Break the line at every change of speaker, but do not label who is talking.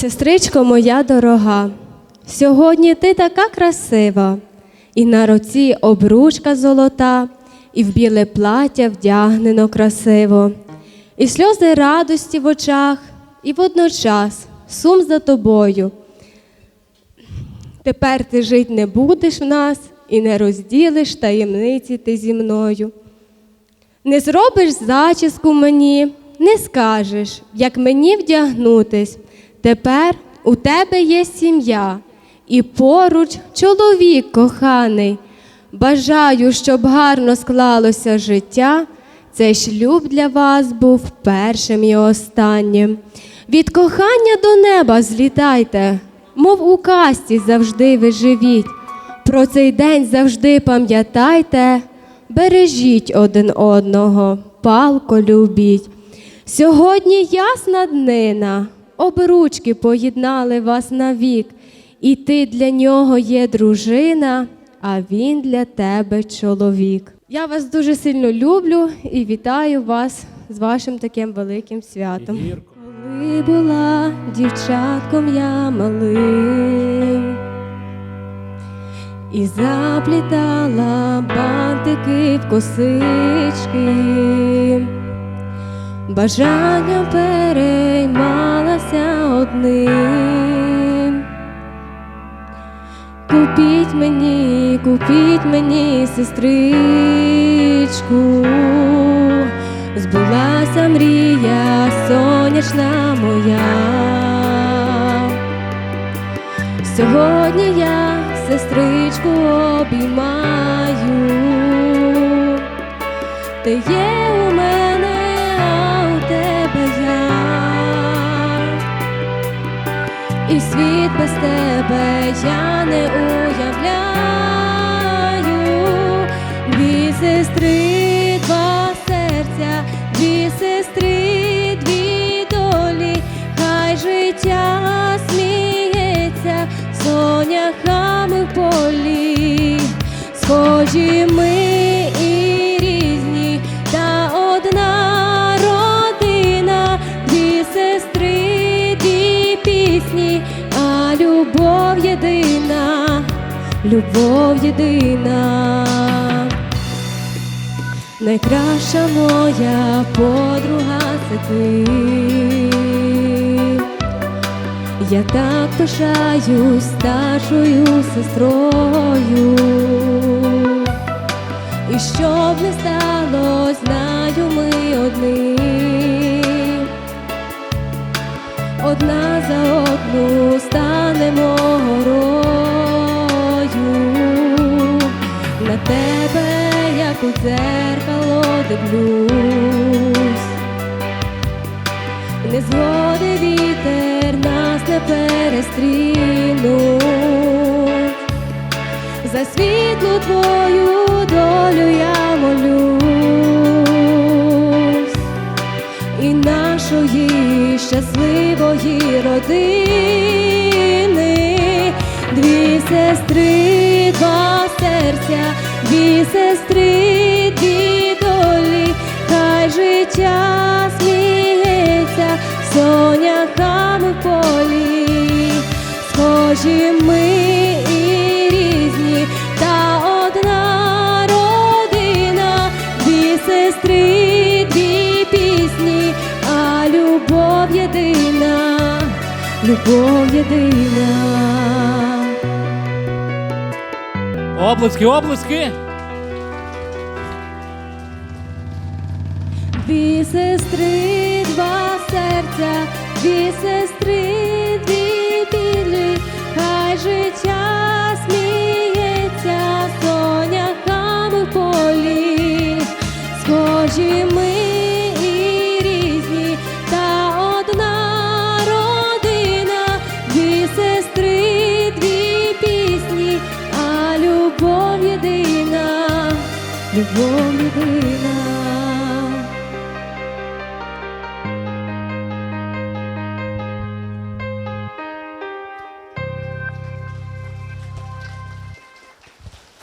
Сестричко моя дорога, сьогодні ти така красива, і на руці обручка золота, і в біле плаття вдягнено красиво, і сльози радості в очах, і водночас сум за тобою. Тепер ти жить не будеш в нас і не розділиш таємниці ти зі мною. Не зробиш зачіску мені, не скажеш, як мені вдягнутись. Тепер у тебе є сім'я, і поруч чоловік коханий. Бажаю, щоб гарно склалося життя. Цей шлюб для вас був першим і останнім. Від кохання до неба злітайте, мов у касті завжди ви живіть. Про цей день завжди пам'ятайте, бережіть один одного, палко любіть. Сьогодні ясна днина, обручки поєднали вас навік, і ти для нього є дружина, а він для тебе чоловік. Я вас дуже сильно люблю і вітаю вас з вашим таким великим святом. Коли була дівчатком я малим і заплітала бантики в косички, бажання переймалася одним. Купіть мені, купіть мені сестричку, збулася мрія сонячна моя. Сьогодні я сестричку обіймаю, ти є у мене, І світ без тебе я не уявляю. Дві сестри, два серця, дві сестри, дві долі, хай життя сміється соняхами в полі, схожі ми любов єдина. Найкраща моя подруга це ти. Я так пишаюсь старшою сестрою. І щоб не стало, знаю ми одні. Одна за одну станемо у дзеркало дивлюсь. Незгоди вітер нас не перестрінуть. За світлу твою долю я молюсь і нашої щасливої родини, дві сестри, два серця, дві сестри, дві долі, хай життя сміється соняхами в полі, схожі ми і різні, та одна родина, дві сестри, дві пісні, а любов єдина, любов єдина.
Оплески, оплески.
Дві сестри, два серця, дві сестри, дві білі, хай життя сміється соняхами в полі, схожі ми пісні, а